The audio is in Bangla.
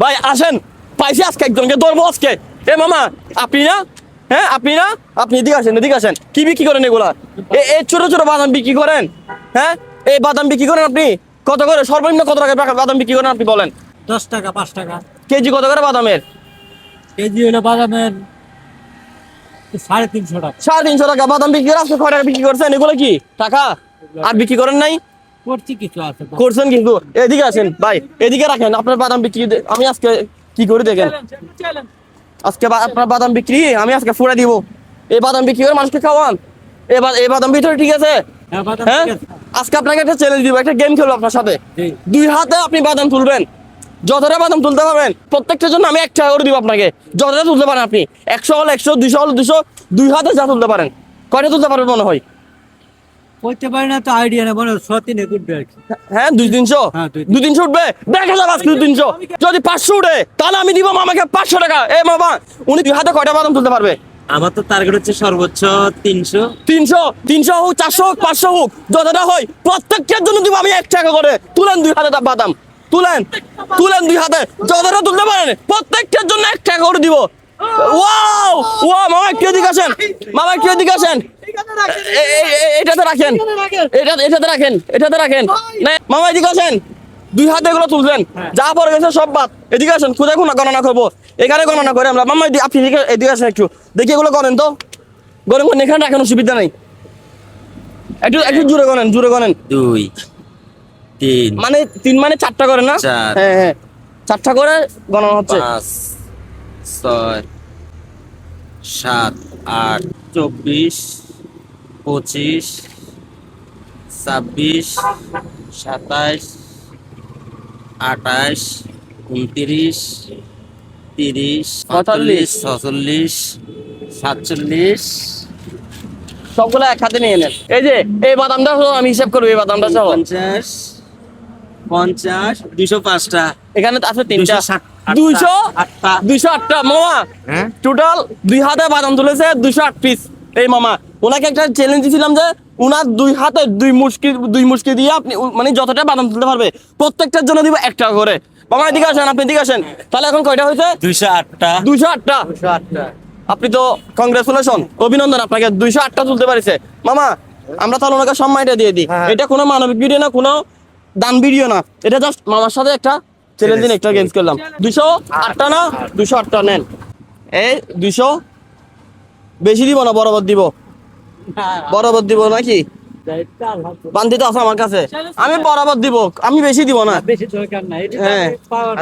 ভাই আসেন। পাইছি আজকে একজনকে ধরবো আজকে। এ মামা আপনি না? হ্যাঁ আপনি না? আপনি এদিকে আসেন এদিকে আসেন। কি বিক্রি করেন এগুলা? এ এই ছোট ছোট বাদাম বিক্রি করেন। হ্যাঁ? এই বাদাম বিক্রি করেন আপনি? কত করে? সর্বনিম্ন কত টাকা বাদাম বিক্রি করেন আপনি বলেন? দশ টাকা পাঁচ টাকা। কেজি কত করে বাদামের? কেজি হলো বাদামের সাড়ে তিনশো টাকা। সাড়ে তিনশো টাকা। বাদাম বিক্রি করে আজকে কয় টাকা বিক্রি করছেন? এগুলো কি টাকা? আর বিক্রি করেন নাই? করছেন কিন্তু। এদিকে আসেন ভাই এদিকে রাখেন। আপনার বাদাম বিক্রি আমি আজকে কি করে দেখেন? আজকে আপনার বাদাম বিক্রি আমি আজকে ফুড়ে দিব। এই বাদাম বিক্রি করে মানুষকে খাওয়ান। বা- এই বাদাম ভিতরে ঠিক আছে? হ্যাঁ হ্যাঁ। আজকে আপনাকে একটা চ্যালেঞ্জ দিব একটা গেম খেলব আপনার সাথে। দুই হাতে আপনি বাদাম তুলবেন। যতটা বাদাম তুলতে পারবেন প্রত্যেকটার জন্য আমি এক টাকা করে দিব আপনাকে। যতটা তুলতে পারেন আপনি। একশো হলে একশো দুইশো হলে দুশো দুই হাতে যা তুলতে পারেন। কয়টা তুলতে পারবেন মনে হয়? করতে পারি না তো আইডিয়া নেই মনে হয় ছ তিনে উঠবে আর কি। হ্যাঁ দুই তিনশো? হ্যাঁ, দুই তিনশো। উঠবে? দেখা যাবে আজকে দুই তিনশো। যদি পাঁচশো উঠে তাহলে আমি দিব মামাকে পাঁচশো টাকা। এ মামা উনি দুই হাতে কয়টা বাদাম তুলতে পারবে? আমার তো টার্গেট হচ্ছে সর্বোচ্চ তিনশো। তিনশো তিনশো হোক চারশো হোক পাঁচশো হোক যতটা হয় প্রত্যেকটার জন্য দিব আমি এক টাকা করে। তুলেন দুই হাতে বাদাম। তুলেন তুলেন দুই হাতে। যতটা তুলতে পারেন প্রত্যেকটার জন্য এক টাকা করে দিব। ওয়াও! ওয়া মামা একটু এদিকে আসেন? মামা একটু এদিকে আসেন? এটাতে রাখেন এটা এটাতে রাখেন। এটাতে রাখেন। মামা এদিকে আসেন। দুই হাতে এগুলো তুলছেন যা পড়ে গেছে সব বাদ। এদিকে আসেন কোথায় কোনো গণনা করব। এখানে গণনা করে আমরা। মামা আপনি এদিকে এদিকে আসেন একটু। দেখি এগুলো করেন তো। গরম করেন এখানে রাখেন অসুবিধা নাই। একটু একটু জুড়ে গনেন জুড়ে গনেন দুই তিন মানে তিন মানে চারটা করে না? হ্যাঁ হ্যাঁ। চারটা করে গণনা হচ্ছে। ছয় সাত আট চব্বিশ পঁচিশ ছাব্বিশ সাতাইশ আঠাইশ উনত্রিশ তিরিশ পঁয়তাল্লিশ। ছচল্লিশ সাতচল্লিশ। সবগুলো এক হাতে নিয়ে নেন। এই যে এই বাদামটা হলো আমি হিসাব করব এই বাদামটা সহ। পঞ্চাশ পঞ্চাশ দুশো পাঁচটা। এখানে আছে তিনটা। 260 দুইশো আটটা। দুইশো আটটা। মামা হ্যাঁ? টোটাল দুই হাতে বাদাম তুলেছে দুইশো আট পিস এই মামা ওনাকে একটা চ্যালেঞ্জ দিয়েছিলাম যে উনার দুই হাতে দুই মুশকি দুই মুশকি দিয়ে আপনি মানে যতটা বাদাম তুলতে পারবে প্রত্যেকটার জন্য দিব এক টাকা করে। মামা এদিকে আসেন আপনি এদিকে আসেন। তাহলে এখন কয়টা হয়েছে? দুইশো আটটা। দুইশো আটটা? আপনি তো কংগ্রেচুলেশন অভিনন্দন আপনাকে দুইশো আটটা তুলতে পারিছে। মামা আমরা তাহলে ওনাকে সম্মানটা দিয়ে দিই। এটা কোনো মানবিক ভিডিও না কোনো দান ভিডিও না। এটা জাস্ট মামার সাথে একটা চ্যালেঞ্জ দিন একটা গেমস করলাম দুইশো আটটা না? দুইশো আটটা নেন। এই দুইশো বেশি দিব না বরাবর দিব। বরাবর দিব নাকি? বান্তি তো আছে আমার কাছে। আমি বরাবর দিব আমি বেশি দিব না। বেশি দরকার নাই হ্যাঁ। পাওয়ার